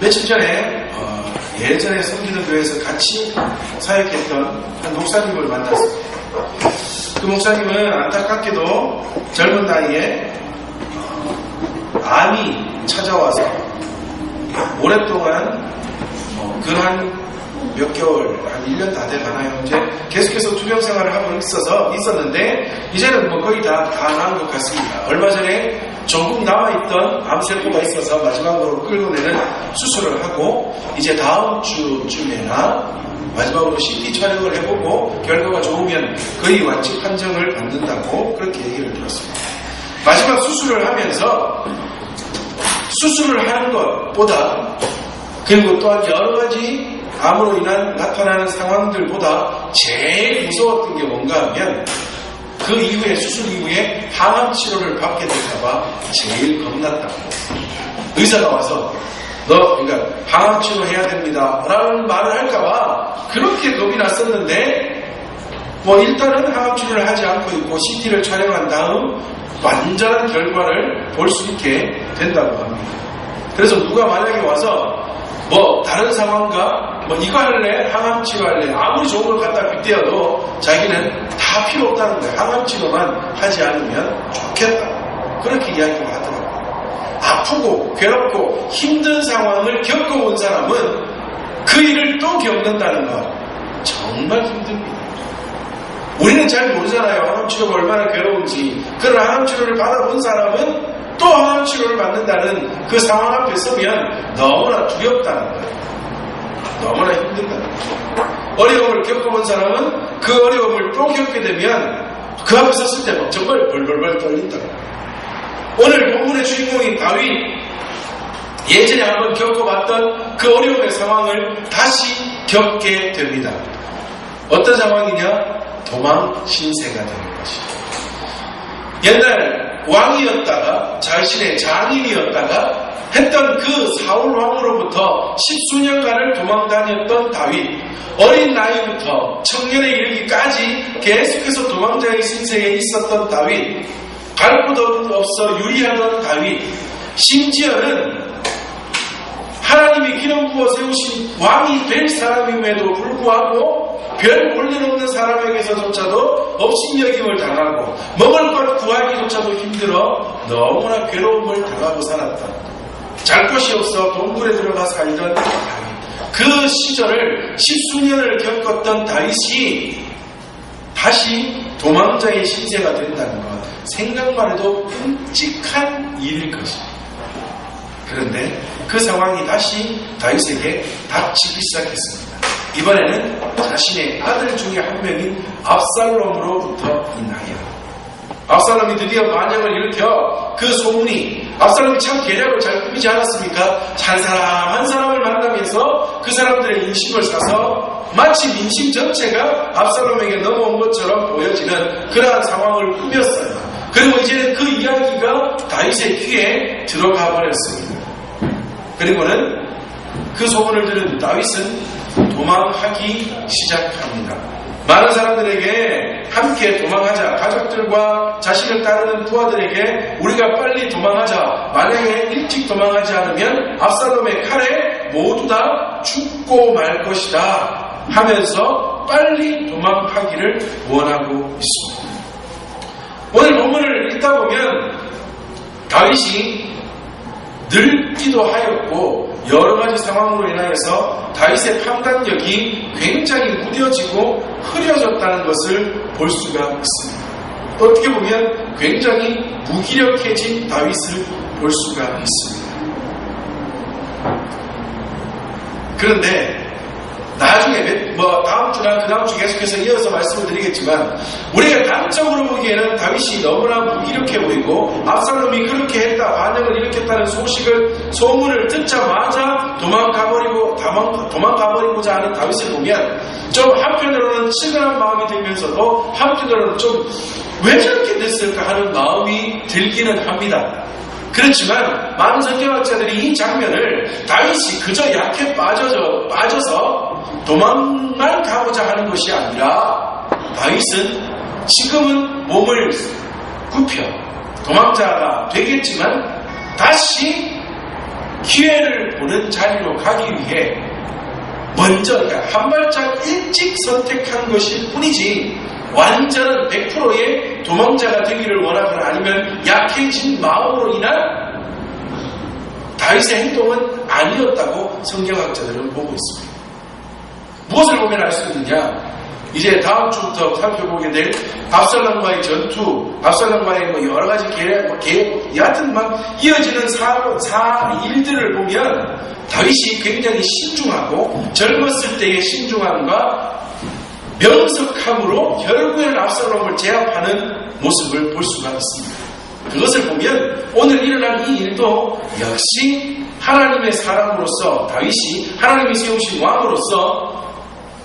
며칠 전에 어, 예전에 섬기는 교회에서 같이 사역했던 한 목사님을 만났습니다. 그 목사님은 안타깝게도 젊은 나이에 어, 암이 찾아와서 오랫동안 어, 그한 몇 개월, 한 1년 다 돼 가나요? 이제 계속해서 투병 생활을 하고 있어서, 있었는데, 이제는 뭐 거의 다, 다 나은 것 같습니다. 얼마 전에 조금 남아있던 암세포가 있어서 마지막으로 끌어내는 수술을 하고, 이제 다음 주쯤에나 마지막으로 CT 촬영을 해보고, 결과가 좋으면 거의 완치 판정을 받는다고 그렇게 얘기를 들었습니다. 마지막 수술을 하면서, 수술을 하는 것보다, 그리고 또한 여러 가지 암으로 인한 나타나는 상황들보다 제일 무서웠던 게 뭔가 하면 그 이후에 수술 이후에 항암 치료를 받게 될까봐 제일 겁났다고. 의사가 와서 너 그러니까 항암 치료 해야 됩니다. 라는 말을 할까봐 그렇게 겁이 났었는데 뭐 일단은 항암 치료를 하지 않고 있고 CT를 촬영한 다음 완전한 결과를 볼 수 있게 된다고 합니다. 그래서 누가 만약에 와서 뭐 다른 상황과 뭐 이거 할래? 항암 치료 할래? 아무리 좋은 걸 갖다 빗대어도 자기는 다 필요 없다는 거예요 항암 치료만 하지 않으면 좋겠다. 그렇게 이야기를 하더라고요. 아프고 괴롭고 힘든 상황을 겪어온 사람은 그 일을 또 겪는다는 것 정말 힘듭니다. 우리는 잘 모르잖아요. 항암 치료가 얼마나 괴로운지. 그런 항암 치료를 받아본 사람은 또 항암 치료를 받는다는 그 상황 앞에 서면 너무나 두렵다는 거예요. 너무나 힘들다는 거예요. 어려움을 겪어본 사람은 그 어려움을 또 겪게 되면 그 앞에 섰을 때 정말 벌벌벌 떨린다. 오늘 본문의 주인공인 다윗 예전에 한번 겪어봤던 그 어려움의 상황을 다시 겪게 됩니다. 어떤 상황이냐? 도망 신세가 되는 것이죠. 옛날 왕이었다가 자신의 장인이었다가 했던 그 사울 왕으로부터 십수년간을 도망 다녔던 다윗. 어린 나이부터 청년에 이르기까지 계속해서 도망자의 신세에 있었던 다윗. 갈 곳 없어 유리하던 다윗. 심지어는 하나님이 기름 부어 세우신 왕이 될 사람임에도 불구하고 별 볼일 없는 사람에게서조차도 업신여김을 당하고 먹을 것 구하기조차도 힘들어 너무나 괴로움을 당하고 살았다. 잘 것이 없어 동굴에 들어가 살던. 그 시절을 십수년을 겪었던 다윗이 다시 도망자의 신세가 된다는 것 생각만 해도 끔찍한 일일 것입니다. 그런데 그 상황이 다시 다윗에게 닥치기 시작했습니다. 이번에는 자신의 아들 중에 한 명인 압살롬으로부터 인하여 압살롬이 드디어 반역을 일으켜 그 소문이 압살롬이 참 계략을 잘 꾸미지 않았습니까? 한 사람 한 사람을 만나면서 그 사람들의 인심을 사서 마치 민심 전체가 압살롬에게 넘어온 것처럼 보여지는 그러한 상황을 꾸몄어요. 그리고 이제는 그 이야기가 다윗의 귀에 들어가 버렸습니다. 그리고는 그 소문을 들은 다윗은 도망하기 시작합니다. 많은 사람들에게 함께 도망하자. 가족들과 자신을 따르는 부하들에게 우리가 빨리 도망하자. 만약에 일찍 도망하지 않으면 압살롬의 칼에 모두 다 죽고 말 것이다. 하면서 빨리 도망하기를 원하고 있습니다. 오늘 본문을 읽다 보면 다윗이 늙기도 하였고 여러 가지 상황으로 인하여서 다윗의 판단력이 굉장히 무뎌지고 흐려졌다는 것을 볼 수가 있습니다. 또 어떻게 보면 굉장히 무기력해진 다윗을 볼 수가 있습니다. 그런데 나중에 뭐 다음 주나 그 다음 주 계속해서 이어서 말씀을 드리겠지만 우리가 단적으로 보기에는 다윗이 너무나 무기력해 보이고 압살롬이 그렇게 했다 반역을 일으켰다는 소식을 소문을 듣자마자 도망가버리고 도망, 도망가버리고자 하는 다윗을 보면 좀 한편으로는 치근한 마음이 들면서도 한편으로는 좀 왜 저렇게 됐을까 하는 마음이 들기는 합니다. 그렇지만 많은 성경학자들이 이 장면을 다윗이 그저 약해 빠져서, 빠져서 도망만 가고자 하는 것이 아니라 다윗은 지금은 몸을 굽혀 도망자가 되겠지만 다시 기회를 보는 자리로 가기 위해 먼저 그러니까 한 발짝 일찍 선택한 것일 뿐이지 완전한 100%의 도망자가 되기를 원하거나 아니면 약해진 마음으로 인한 다윗의 행동은 아니었다고 성경학자들은 보고 있습니다. 무엇을 보면 알 수 있느냐? 이제 다음 주부터 살펴보게 될 압살롬과의 전투, 압살롬과의 뭐 여러 가지 계획, 뭐 계획, 여하튼 막 이어지는 사, 사 일들을 보면 다윗이 굉장히 신중하고 젊었을 때의 신중함과 명석함으로 결국에는 압살롬을 제압하는 모습을 볼 수가 있습니다. 그것을 보면 오늘 일어난 이 일도 역시 하나님의 사람으로서 다윗이 하나님이 세우신 왕으로서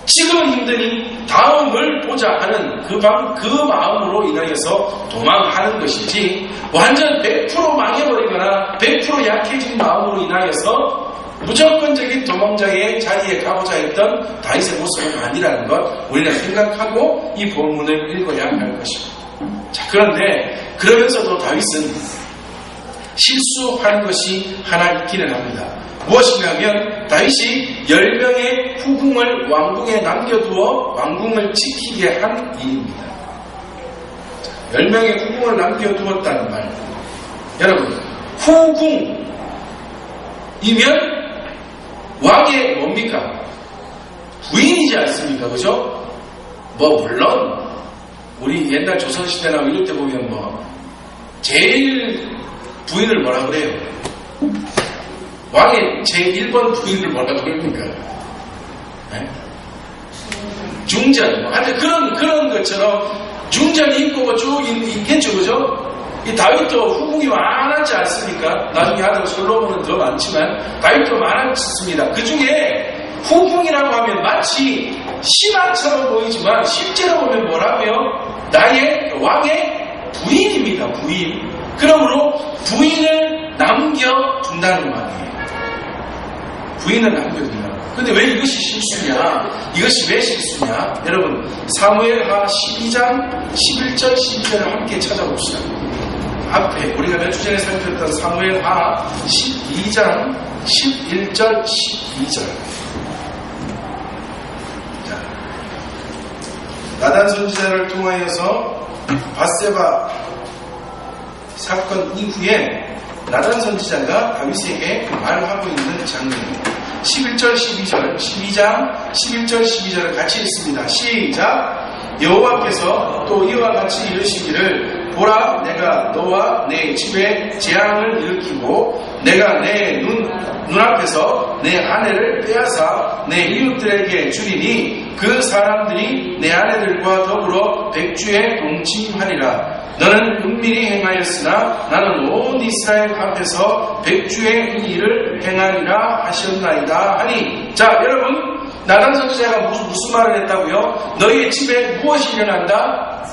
지금은 힘드니 다음을 보자 하는 그, 방, 그 마음으로 인하여서 도망하는 것이지 완전 100% 망해버리거나 100% 약해진 마음으로 인하여서 무조건적인 도망자의 자리에 가고자 했던 다윗의 모습은 아니라는 것 우리는 생각하고 이 본문을 읽어야 할 것입니다. 자, 그런데 그러면서도 다윗은 실수한 것이 하나 있기는 합니다. 무엇이냐면 다윗이 10명의 후궁을 왕궁에 남겨두어 왕궁을 지키게 한 일입니다. 10명의 후궁을 남겨두었다는 말. 여러분, 후궁이면 왕의 뭡니까? 부인이지 않습니까? 그죠? 뭐, 물론, 우리 옛날 조선시대나 이럴 때 보면 뭐, 제일 부인을 뭐라 그래요? 왕의 제1번 부인을 뭐라 그럽니까? 네? 중전. 뭐, 하여튼 그런, 그런 것처럼 중전이 있고 뭐쭉 있겠죠, 그죠? 이 다윗도 후궁이 많았지 않습니까? 나중에 아들 솔로몬은 더 많지만 다윗도 많았습니다. 그 중에 후궁이라고 하면 마치 신하처럼 보이지만 실제로 보면 뭐라고요? 나의 왕의 부인입니다. 부인. 그러므로 부인을 남겨둔다는 말이에요. 부인을 남겨둔다. 근데 왜 이것이 실수냐? 이것이 왜 실수냐? 여러분, 사무엘하 12장 11절 12절을 함께 찾아봅시다. 앞에 우리가 몇 주 전에 살폈던 사무엘하 12장 11절 12절. 자, 나단 선지자를 통하여서 바세바 사건 이후에 나단 선지자가 다윗에게 말하고 있는 장면입니다. 11절, 12절, 12장, 11절, 12절을 같이 읽습니다. 시작! 여호와께서 또 이와 같이 이르시기를 보라 내가 너와 내 집에 재앙을 일으키고 내가 내 눈, 눈앞에서 내 아내를 빼앗아 내 이웃들에게 주리니 그 사람들이 내 아내들과 더불어 백주에 동침하리라 너는 은밀히 행하였으나 나는 온 이스라엘 앞에서 백주의 이 일을 행하리라 하셨나이다 하니 자 여러분 나단 선지자가 무슨, 무슨 말을 했다고요? 너희의 집에 무엇이 일어난다?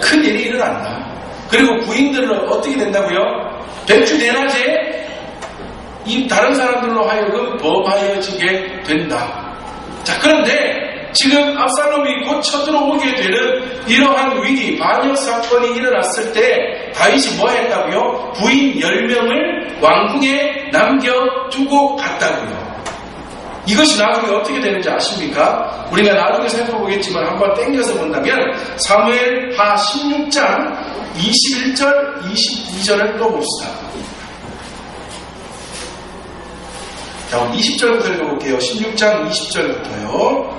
큰 일이 일어난다. 그리고 부인들은 어떻게 된다고요? 백주 대낮에 이 다른 사람들로 하여금 범하여지게 된다. 자 그런데 지금 압살롬이 곧 쳐들어오게 되는 이러한 위기, 반역 사건이 일어났을 때 다윗이 뭐 했다고요? 부인 10명을 왕궁에 남겨두고 갔다고요. 이것이 나중에 어떻게 되는지 아십니까? 우리가 나중에 살펴보겠지만 한번 땡겨서 본다면 사무엘 하 16장 21절, 22절을 또 봅시다. 자, 20절부터 읽어볼게요. 16장 20절부터요.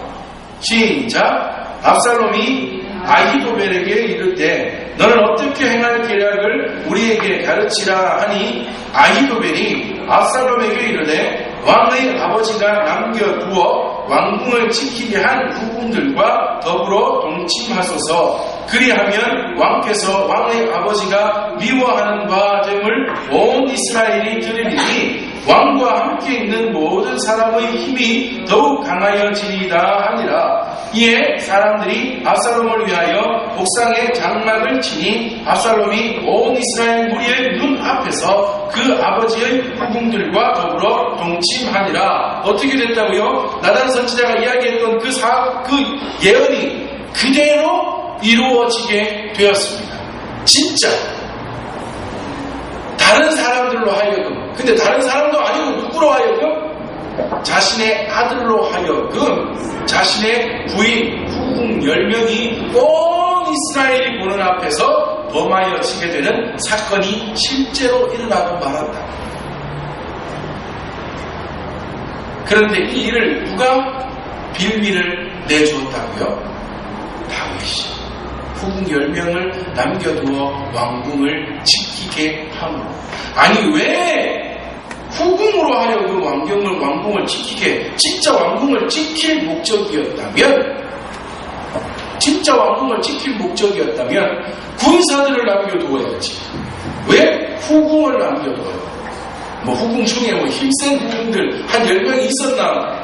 시작. 압살롬이 아히도벨에게 때 너는 어떻게 행할 계략을 우리에게 가르치라 하니 아히도벨이 압살롬에게 이르되 왕의 아버지가 남겨두어 왕궁을 지키게 한 후궁들과 더불어 동침하소서. 그리하면 왕께서 왕의 아버지가 미워하는 바 됨을 온 이스라엘이 들으리니 왕과 함께 있는 모든 사람의 힘이 더욱 강하여지리다 하니라. 이에 사람들이 압살롬을 위하여 옥상에 장막을 치니 압살롬이 온 이스라엘 무리의 눈 앞에서 그 아버지의 후궁들과 더불어 동침하니라. 어떻게 됐다고요? 나단 선지자가 이야기했던 그, 사, 그 예언이 그대로 이루어지게 되었습니다. 진짜. 다른 사람들로 하여금. 근데 다른 사람도 아니고 누구로 하여금 자신의 아들로 하여금 자신의 부인 후궁 10명이 온 이스라엘이 보는 앞에서 범하여 지게 되는 사건이 실제로 일어나고 말았다. 그런데 이 일을 누가 빌미를 내주었다고요? 다윗이 후궁 10명을 남겨두어 왕궁을 지키게 함으로 아니 왜 후궁으로 하여금 왕궁을, 왕궁을 지키게 진짜 왕궁을 지킬 목적이었다면 진짜 왕궁을 지킬 목적이었다면 군사들을 남겨두어야지. 왜? 후궁을 남겨둬요. 뭐 후궁 중에 뭐 힘센 후궁들 한 10명이 있었나?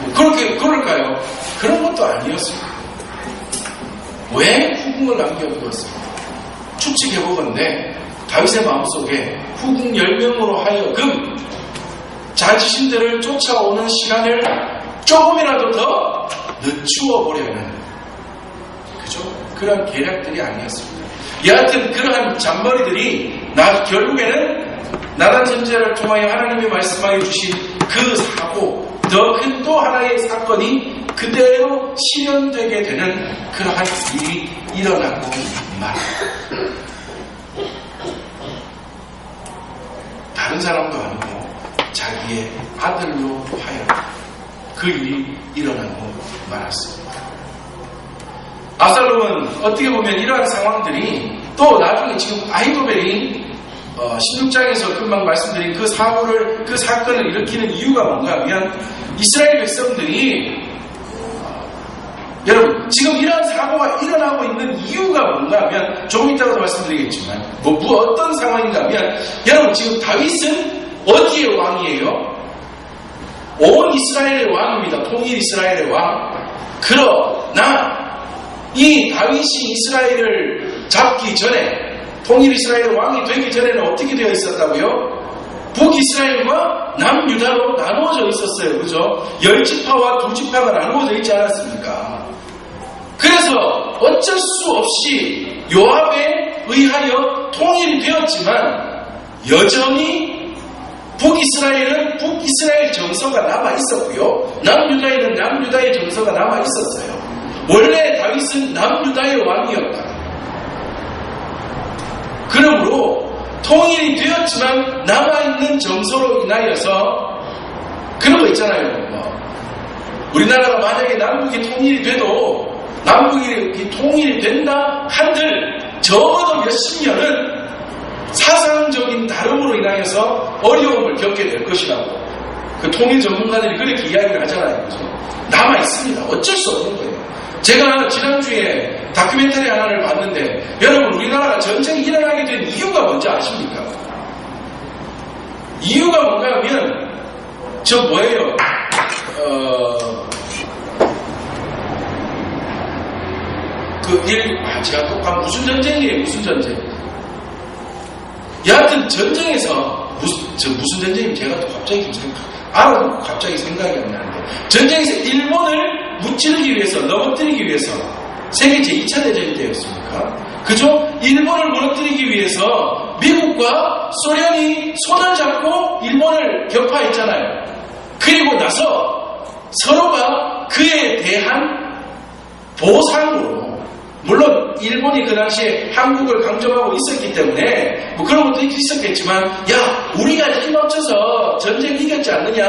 뭐 그렇게 그럴까요? 그런 것도 아니었습니다. 왜 후궁을 남겨두었습니까? 추측해 보건데 다윗의 마음속에 후궁 10명으로 하여금 자신들을 쫓아오는 시간을 조금이라도 더 늦추어 보려는 그죠? 그런 계략들이 아니었습니다. 여하튼 그러한 잔머리들이 나 결국에는 전제를 통하여 하나님이 말씀하여 주신 그 사고 더 큰 또 하나의 사건이 그대로 실현되게 되는 그러한 일이 일어나고 말합니다. 다른 사람도 아니고 자기의 아들로 하여 그 일이 일어나고 말았습니다. 아살롬은 어떻게 보면 이러한 상황들이 또 나중에 지금 아이도벨이 어, 16장에서 금방 말씀드린 그 사고를 그 사건을 일으키는 이유가 뭔가 하면 이스라엘 백성들이 어, 여러분 지금 이러한 사고가 일어나고 있는 이유가 뭔가 하면 조금 이따가도 말씀드리겠지만 뭐, 뭐 어떤 상황인가 하면 여러분 지금 다윗은 어디의 왕이에요? 온 이스라엘의 왕입니다. 통일 이스라엘의 왕. 그러나 이 다윗이 이스라엘을 잡기 전에 통일 이스라엘의 왕이 되기 전에는 어떻게 되어 있었다고요? 북이스라엘과 남유다로 나누어져 있었어요. 그죠? 열 지파와 두 지파가 나누어져 있지 않았습니까? 그래서 어쩔 수 없이 요압에 의하여 통일이 되었지만 여전히 북이스라엘은 북이스라엘 정서가 남아 있었고요. 남유다에는 남유다의 정서가 남아 있었어요. 원래 다윗은 남유다의 왕이었다. 그러므로 통일이 되었지만 남아있는 정서로 인하여서 그런 거 있잖아요. 뭐 우리나라가 만약에 남북이 통일이 돼도 남북이 통일이 된다 한들 적어도 몇십 년은 사상적인 다름으로 인하여서 어려움을 겪게 될 것이라고 그 통일 전문가들이 그렇게 이야기를 하잖아요. 그죠? 남아 있습니다. 어쩔 수 없는 거예요. 제가 지난주에 다큐멘터리 하나를 봤는데 여러분 우리나라가 전쟁이 일어나게 된 이유가 뭔지 아십니까? 이유가 뭔가 하면 저 뭐예요? 어, 그 일, 아, 제가 똑같 무슨 전쟁이에요? 무슨 전쟁? 여하튼 전쟁에서 무슨, 저 무슨 전쟁인지 제가 또 갑자기 좀 생각, 알아도 갑자기 생각이 안 나는데 전쟁에서 일본을 무찌르기 위해서 넘어뜨리기 위해서 세계 제2차 대전이 되었습니까? 그죠? 일본을 무너뜨리기 위해서 미국과 소련이 손을 잡고 일본을 격파했잖아요. 그리고 나서 서로가 그에 대한 보상으로 물론 일본이 그 당시에 한국을 강점하고 있었기 때문에 뭐 그런 것도 있었겠지만 야 우리가 힘 합쳐서 전쟁 이겼지 않느냐?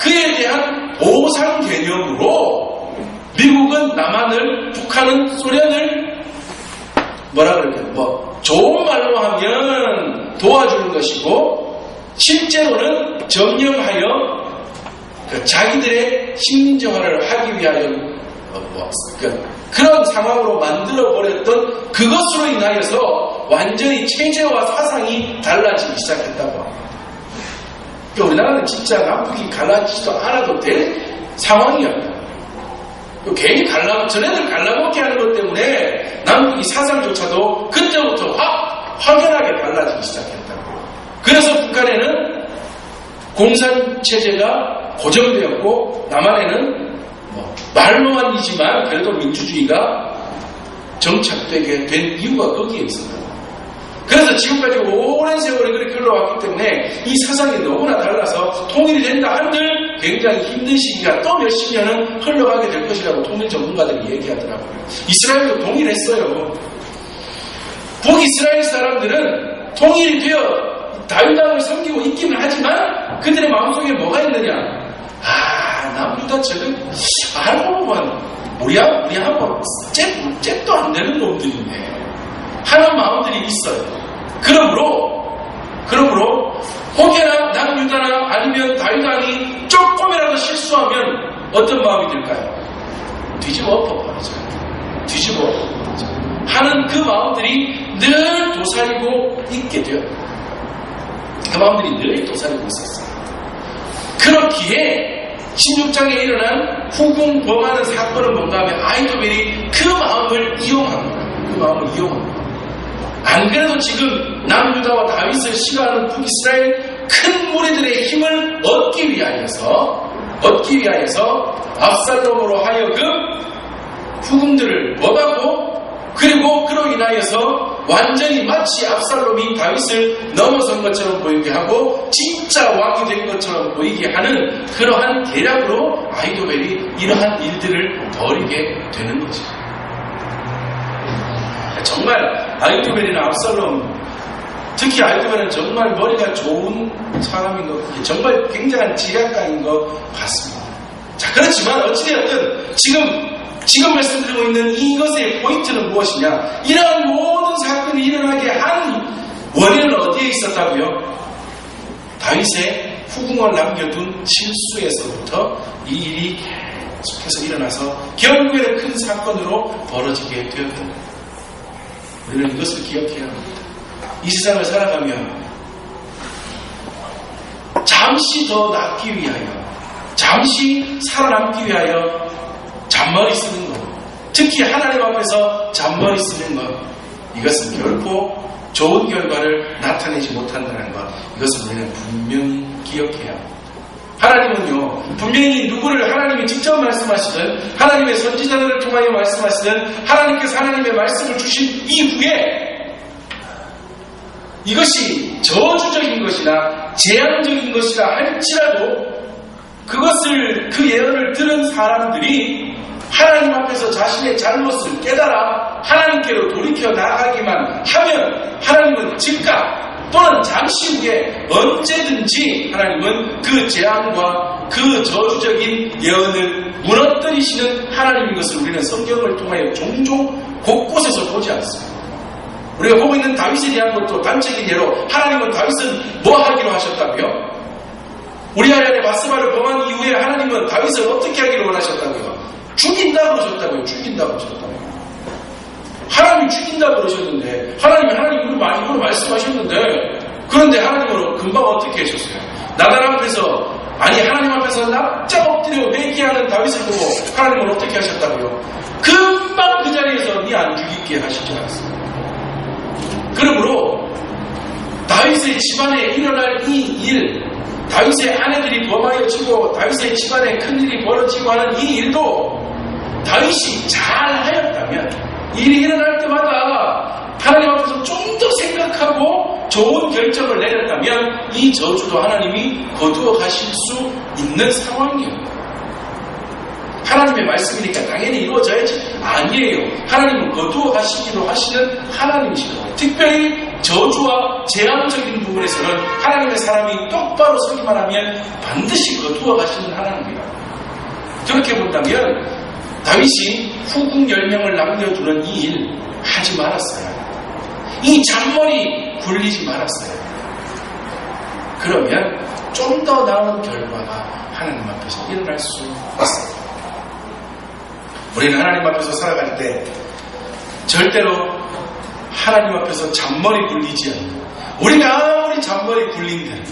그에 대한 보상 개념으로 미국은 남한을 북한은 소련을 뭐라 그럴까요? 뭐 좋은 말로 하면 도와주는 것이고 실제로는 점령하여 그 자기들의 식민지화를 하기 위하여 어, 뭐, 그 그런 상황으로 만들어 버렸던 그것으로 인하여서 완전히 체제와 사상이 달라지기 시작했다고 합니다. 그러니까 우리나라는 진짜 남북이 갈라지지도 않아도 될 상황이었다. 괜히 갈라, 전애들 갈라먹게 하는 것 때문에 남북이 사상조차도 그때부터 확, 확연하게 달라지기 시작했다고. 그래서 북한에는 공산체제가 고정되었고, 남한에는 뭐 말로만 이지만 그래도 민주주의가 정착되게 된 이유가 거기에 있습니다. 그래서 지금까지 오랜 세월이 그렇게 흘러왔기 때문에 이 사상이 너무나 달라서 통일이 된다 한들 굉장히 힘든 시기가 또 몇십 년은 흘러가게 될 것이라고 통일 전문가들이 얘기하더라고요. 이스라엘도 동일했어요. 북이스라엘 사람들은 통일이 되어 다윗왕을 섬기고 있기는 하지만 그들의 마음속에 뭐가 있느냐? 아, 남유다 저는 알고 보면 우리 한 우리 한번 잽 잽도 안 되는 놈들이네. 하는 마음들이 있어요. 그러므로 그러므로 혹여나 남유다나 아니면 다윗왕이 조금이라도 실수하면 어떤 마음이 들까요? 뒤집어 엎어버리죠. 뒤집어 엎어버리죠. 하는 그 마음들이 늘 도사리고 있게 돼요. 그 마음들이 늘 도사리고 있었어요. 그렇기에 16장에 일어난 후궁 범하는 사건은 뭔가 하면 아이도벨이 그 마음을 거예요. 그 마음을 거예요. 안 그래도 지금 남유다와 다윗을 싫어하는 북이스라엘 큰 무리들의 힘을 얻기 위하여서 얻기 위하여서 압살롬으로 하여금 후궁들을 범하고 그리고 그로 인하여서 완전히 마치 압살롬이 다윗을 넘어선 것처럼 보이게 하고 진짜 왕이 된 것처럼 보이게 하는 그러한 계략으로 아이도벨이 이러한 일들을 벌이게 되는 거죠. 정말 아이도벨이나 압살롬 특히 아이도벨은 정말 머리가 좋은 사람인 것, 정말 굉장한 지략가인 것 같습니다. 자, 그렇지만 어찌되었든 지금 지금 말씀드리고 있는 이것의 포인트는 무엇이냐? 이러한 모든 사건이 일어나게 한 원인은 어디에 있었다고요? 다윗의 후궁을 남겨둔 실수에서부터 이 일이 계속해서 일어나서 결국에는 큰 사건으로 벌어지게 되었던 겁니다. 우리는 이것을 기억해야 합니다. 이 세상을 살아가면 잠시 더 낫기 위하여, 잠시 살아남기 위하여 잔머리 쓰는 것, 특히 하나님 앞에서 잔머리 쓰는 것, 이것은 결코 좋은 결과를 나타내지 못한다는 것, 이것을 우리는 분명히 기억해야 합니다. 하나님은요, 분명히 누구를 하나님이 직접 말씀하시든, 하나님의 선지자들을 통하여 말씀하시든, 하나님께서 하나님의 말씀을 주신 이후에, 이것이 저주적인 것이나 재앙적인 것이라 할지라도, 그것을, 그 예언을 들은 사람들이 하나님 앞에서 자신의 잘못을 깨달아 하나님께로 돌이켜 나가기만 하면 하나님은 즉각 또는 잠시 후에 언제든지 하나님은 그 재앙과 그 저주적인 예언을 무너뜨리시는 하나님인 것을 우리는 성경을 통하여 종종 곳곳에서 보지 않습니다. 우리가 보고 있는 다윗에 대한 것도 단적인 예로 하나님은 다윗은 뭐 하기로 하셨다고요? 우리아의 바스바를 범한 이후에 하나님은 다윗을 어떻게 하기로 원하셨다고요? 죽인다 그러셨다고요. 죽인다 그러셨다고요. 하나님이 죽인다 그러셨는데 하나님이 하나님으로 많이 말씀하셨는데 그런데 하나님으로 금방 어떻게 하셨어요? 나단 앞에서 아니 하나님 앞에서 납작 엎드려 회개하는 다윗을 보고 하나님은 어떻게 하셨다고요? 금방 그 자리에서 네 안 죽이게 하시지 않았어요. 그러므로 다윗의 집안에 일어날 이 일, 다윗의 아내들이 범하여지고 다윗의 집안에 큰일이 벌어지고 하는 이 일도 다윗이 잘 하였다면 일이 일어날 때마다 하나님 앞에서 좀 더 생각하고 좋은 결정을 내렸다면 이 저주도 하나님이 거두어 가실 수 있는 상황이에요. 하나님의 말씀이니까 당연히 이루어져야지. 아니에요. 하나님은 거두어 가시기로 하시는 하나님이시고 특별히 저주와 재앙적인 부분에서는 하나님의 사람이 똑바로 서기만 하면 반드시 거두어 가시는 하나님이다. 그렇게 본다면 다윗이 후궁 10명을 남겨두는 이 일 하지 말았어요. 이 잔머리 굴리지 말았어요. 그러면 좀 더 나은 결과가 하나님 앞에서 일어날 수 있어요. 우리는 하나님 앞에서 살아갈 때 절대로 하나님 앞에서 잔머리 굴리지 않고 우리가 아무리 잔머리 굴린들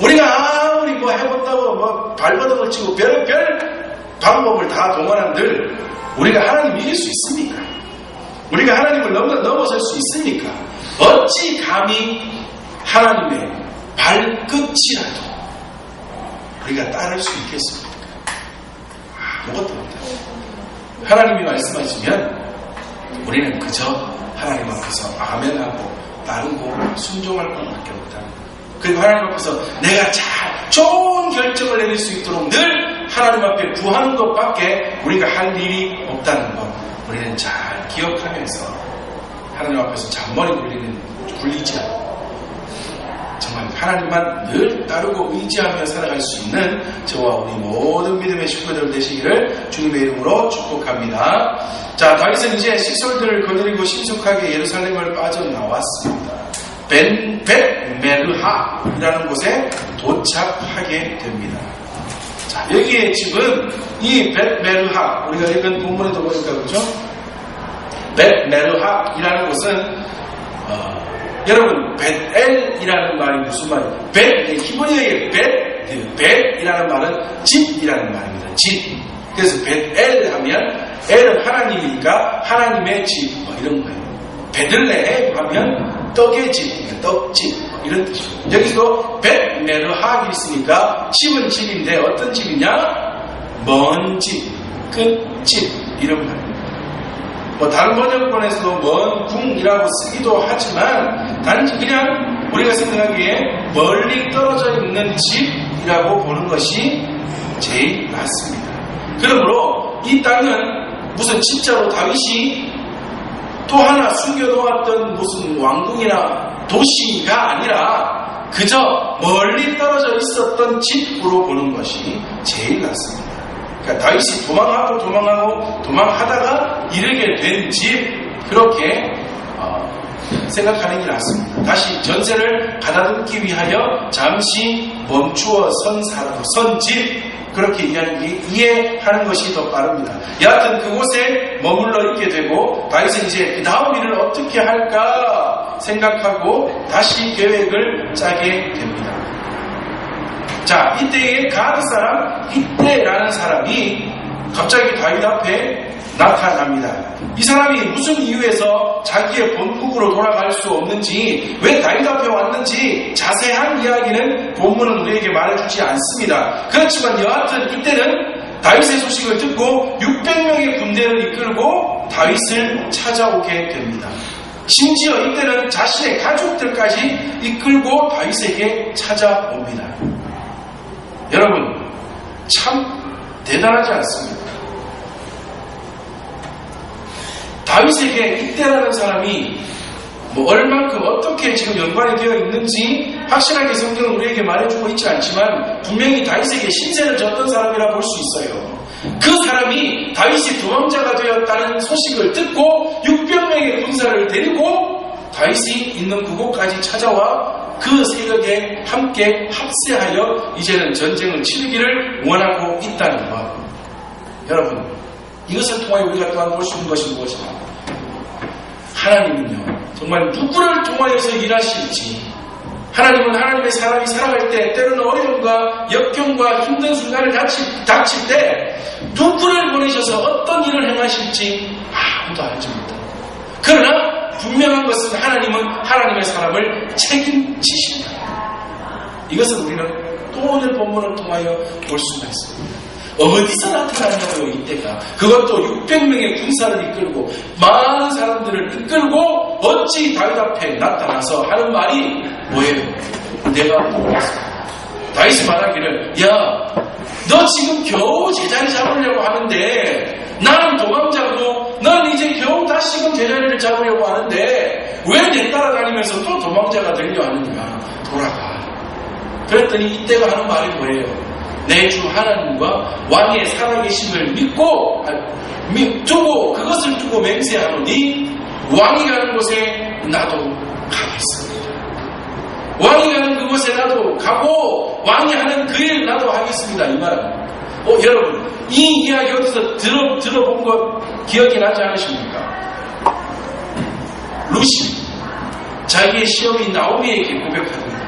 우리가 아무리 뭐 해본다고 뭐 발버둥을 치고 별별 방법을 다 동원한들 우리가 하나님 이길 수 있습니까? 우리가 하나님을 넘어, 넘어설 수 있습니까? 어찌 감히 하나님의 발끝이라도 우리가 따를 수 있겠습니까? 아무것도 못합니다. 하나님이 말씀하시면 우리는 그저 하나님 앞에서 아멘하고 따르고 순종할 것밖에 없다. 그리고 하나님 앞에서 내가 잘 좋은 결정을 내릴 수 있도록 늘 하나님 앞에 구하는 것밖에 우리가 할 일이 없다는 것 우리는 잘 기억하면서 하나님 앞에서 잔머리 굴리는 굴리지 않고 하나님만 늘 따르고 의지하며 살아갈 수 있는 저와 우리 모든 믿음의 식구들 되시기를 주님의 이름으로 축복합니다. 자, 다윗은 이제 식솔들을 거느리고 신속하게 예루살렘을 빠져나왔습니다. 벤, 벳메르하이라는 곳에 도착하게 됩니다. 자, 여기에 지금 이 벳메르하, 우리가 읽은 본문에도 보니까 그죠? 벳메르하이라는 곳은 어, 여러분 벳엘이라는 말이 무슨 말이에요? 벳 히브리어의 벳, 그 벳이라는 말은 집이라는 말입니다. 집. 그래서 벳엘 하면 엘은 하나님이니까 하나님의 집 뭐 이런 거예요. 베들레헴 하면 떡의 집, 그러니까 떡집 뭐 이런 뜻이에요. 여기서 벳메르하이 있으니까 집은 집인데 어떤 집이냐? 먼 집, 끝집 이런 말입니다. 뭐 다른 번역본에서도 먼 궁이라고 쓰기도 하지만 단지 그냥 우리가 생각하기에 멀리 떨어져 있는 집이라고 보는 것이 제일 낫습니다. 그러므로 이 땅은 무슨 진짜로 다윗이 또 하나 숨겨놓았던 무슨 왕궁이나 도시가 아니라 그저 멀리 떨어져 있었던 집으로 보는 것이 제일 낫습니다. 그러니까 다윗이 도망하고 도망하고 도망하다가 이르게 된 집 그렇게 어, 생각하는 게 낫습니다. 다시 전세를 가다듬기 위하여 잠시 멈추어 선 사람, 선집 그렇게 이해하는 게 이해하는 것이 더 빠릅니다. 여하튼 그곳에 머물러 있게 되고 다윗은 이제 그 다음 일을 어떻게 할까 생각하고 다시 계획을 짜게 됩니다. 자, 이때에 가드 사람, 이때라는 사람이 갑자기 다윗 앞에 나타납니다. 이 사람이 무슨 이유에서 자기의 본국으로 돌아갈 수 없는지, 왜 다윗 앞에 왔는지 자세한 이야기는 본문은 우리에게 말해주지 않습니다. 그렇지만 여하튼 이때는 다윗의 소식을 듣고 600명의 군대를 이끌고 다윗을 찾아오게 됩니다. 심지어 이때는 자신의 가족들까지 이끌고 다윗에게 찾아옵니다. 여러분, 참 대단하지 않습니까? 다윗에게 이때라는 사람이 뭐 얼만큼 어떻게 지금 연관이 되어 있는지 확실하게 성경은 우리에게 말해주고 있지 않지만 분명히 다윗에게 신세를 졌던 사람이라 볼 수 있어요. 그 사람이 다윗이 도망자가 되었다는 소식을 듣고 600명의 군사를 데리고 다윗이 있는 그곳까지 찾아와 그 세력에 함께 합세하여 이제는 전쟁을 치르기를 원하고 있다는 것. 여러분, 이것을 통하여 우리가 또한 볼 수 있는 것이 무엇이냐? 하나님은요, 정말 누구를 통하여서 일하실지, 하나님은 하나님의 사람이 살아갈 때 때로는 어려움과 역경과 힘든 순간을 닥칠, 닥칠 때 누구를 보내셔서 어떤 일을 행하실지 아무도 알지 못합니다. 그러나 분명한 것은 하나님은 하나님의 사람을 책임지십니다. 이것은 우리는 또 오늘 본문을 통하여 볼 수가 있습니다. 어디서 나타났냐고요, 이때가. 그것도 600명의 군사를 이끌고, 많은 사람들을 이끌고, 어찌 다윗 앞에 나타나서 하는 말이 뭐예요? 내가. 다윗이 말하기를, 야, 너 지금 겨우 제자리 잡으려고 하는데, 나는 도망자고, 넌 이제 다시금 제자리를 잡으려고 하는데, 왜 내 따라다니면서 또 도망자가 되려 하느냐? 돌아가. 그랬더니 이때가 하는 말이 뭐예요? 내 주 하나님과 왕의 살아계심을 믿고 두고 그것을 두고 맹세하노니 왕이 가는 곳에 나도 가겠습니다. 왕이 가는 그곳에 나도 가고 왕이 하는 그 일 나도 하겠습니다. 이 말은 어, 여러분 이 이야기 어디서 들어, 들어본 거 기억이 나지 않으십니까? 루시 자기의 시험이 나오미에게 고백합니다.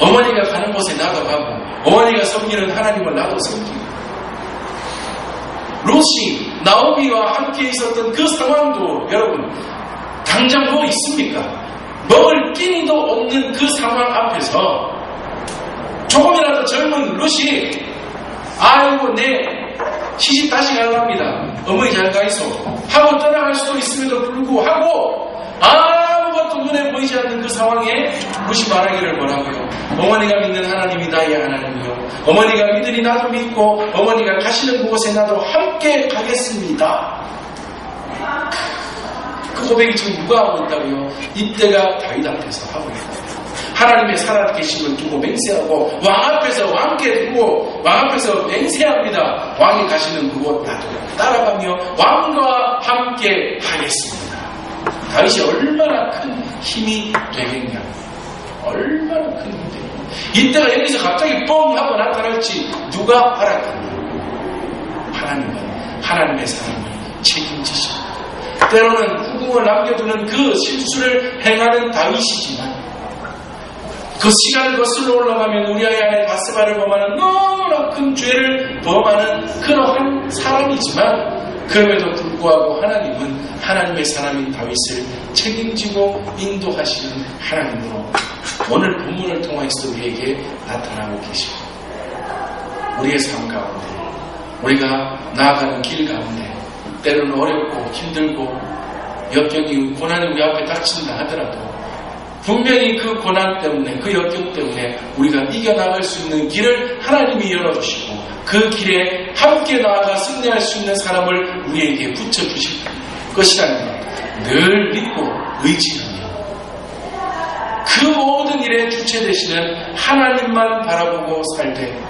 어머니가 가는 곳에 나도 가고 어머니가 섬기는 하나님을 나도 섬기고 롯이 나오미와 함께 있었던 그 상황도 여러분 당장 뭐 있습니까? 먹을 끼니도 없는 그 상황 앞에서 조금이라도 젊은 롯이 아이고 내 시집 다시 가려합니다 어머니 잘 가있어 하고 떠나갈 수도 있음에도 불구하고 아무것도 눈에 보이지 않는 그 상황에 무시 말하기를 뭐라고요? 어머니가 믿는 하나님이 나의 하나님이요. 어머니가 믿으니 나도 믿고 어머니가 가시는 그곳에 나도 함께 가겠습니다. 그 고백이 지금 누가 하고 있다고요? 이때가 다윗 앞에서 하고 있다. 하나님의 살아계심을 두고 맹세하고 왕 앞에서 왕께 두고 왕 앞에서 맹세합니다. 왕이 가시는 그곳 나도 따라가며 왕과 함께 하겠습니다. 다윗이 얼마나 큰 힘이 되겠냐. 얼마나 큰 힘이 되겠냐. 이때가 여기서 갑자기 뻥 하고 나타날지 누가 알았겠냐. 하나님은 하나님의 사람이 책임지십니다. 때로는 후궁을 남겨두는 그 실수를 행하는 다윗이지만 그 시간을 거슬러 올라가면 우리 아이 안에 바스바를 범하는 너무나 큰 죄를 범하는 그러한 사람이지만 그럼에도 불구하고 하나님은 하나님의 사람인 다윗을 책임지고 인도하시는 하나님으로 오늘 본문을 통해서 우리에게 나타나고 계십니다. 우리의 삶 가운데 우리가 나아가는 길 가운데 때로는 어렵고 힘들고 역경이 고난이 우리 앞에 닥친다 하더라도 분명히 그 고난 때문에 그 역경 때문에 우리가 이겨나갈 수 있는 길을 하나님이 열어주시고 그 길에 함께 나아가 승리할 수 있는 사람을 우리에게 붙여주실 것이라는 것늘 믿고 의지하며 그 모든 일에 주체 되시는 하나님만 바라보고 살되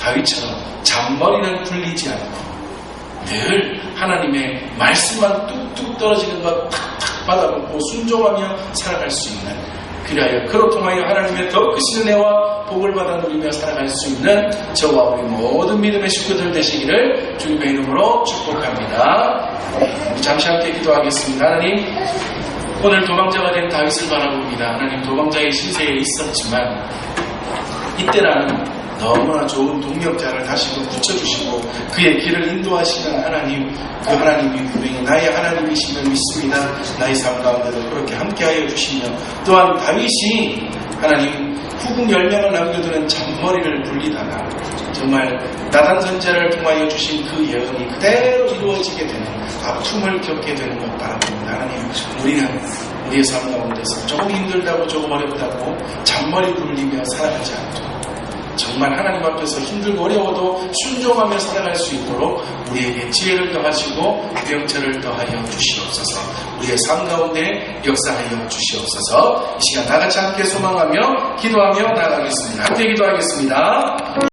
다윗처럼 잔머리는 굴리지 않고 늘 하나님의 말씀만 뚝뚝 떨어지는 것 탁탁 받아먹고 순종하며 살아갈 수 있는 그리하여 그로 통하여 하나님의 더 크신 은혜와 복을 받아 누리며 살아갈 수 있는 저와 우리 모든 믿음의 식구들 되시기를 주님의 이름으로 축복합니다. 우리 잠시 함께 기도하겠습니다. 하나님 오늘 도망자가 된 다윗을 바라봅니다. 하나님 도망자의 신세에 있었지만 이때라는 너무나 좋은 동력자를 다시 금 붙여주시고 그의 길을 인도하시는 하나님 그 하나님이 분명히 나의 하나님이심을 믿습니다. 나의 삶 가운데도 그렇게 함께하여 주시며 또한 다윗이 하나님 후궁 10명을 남겨두는 잔머리를 굴리다가 정말 나단 선자를 통하여 주신 그 예언이 그대로 이루어지게 되는 아픔을 겪게 되는 것 바랍니다. 하나님 우리는 우리의 삶 가운데서 조금 힘들다고 조금 어렵다고 잔머리 굴리며 살아가지 않도록 정말 하나님 앞에서 힘들고 어려워도 순종하며 살아갈 수 있도록 우리에게 지혜를 더하시고 명철을 더하여 주시옵소서. 우리의 삶 가운데 역사하여 주시옵소서. 이 시간 나같이 함께 소망하며 기도하며 나가겠습니다. 함께 기도하겠습니다